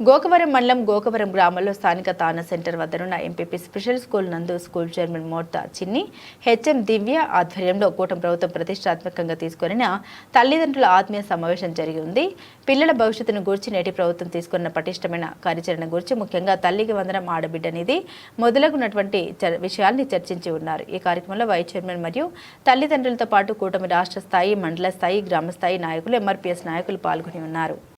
గోకవరం మండలం గోకవరం గ్రామంలో స్థానిక తానా సెంటర్ వద్దనున్న ఎంపీపీ స్పెషల్ స్కూల్ నందు school chairman Morta Chinni HM దివ్య ఆధ్వర్యంలో కూటమి ప్రభుత్వం ప్రతిష్టాత్మకంగా తీసుకున్న తల్లిదండ్రుల ఆత్మీయ సమావేశం జరిగి ఉంది. పిల్లల భవిష్యత్తును గూర్చి నేటి ప్రభుత్వం తీసుకున్న పటిష్టమైన కార్యాచరణ గురించి ముఖ్యంగా తల్లికి వందనం ఆడబిడ్డనిది మొదలగునటువంటి చర్- విషయాల్ని చర్చించి ఉన్నారు. ఈ కార్యక్రమంలో వైస్ చైర్మన్ మరియు తల్లిదండ్రులతో పాటు కూటమి రాష్ట్ర స్థాయి మండల స్థాయి గ్రామ స్థాయి నాయకులు ఎంఆర్పీఎస్ నాయకులు పాల్గొని ఉన్నారు.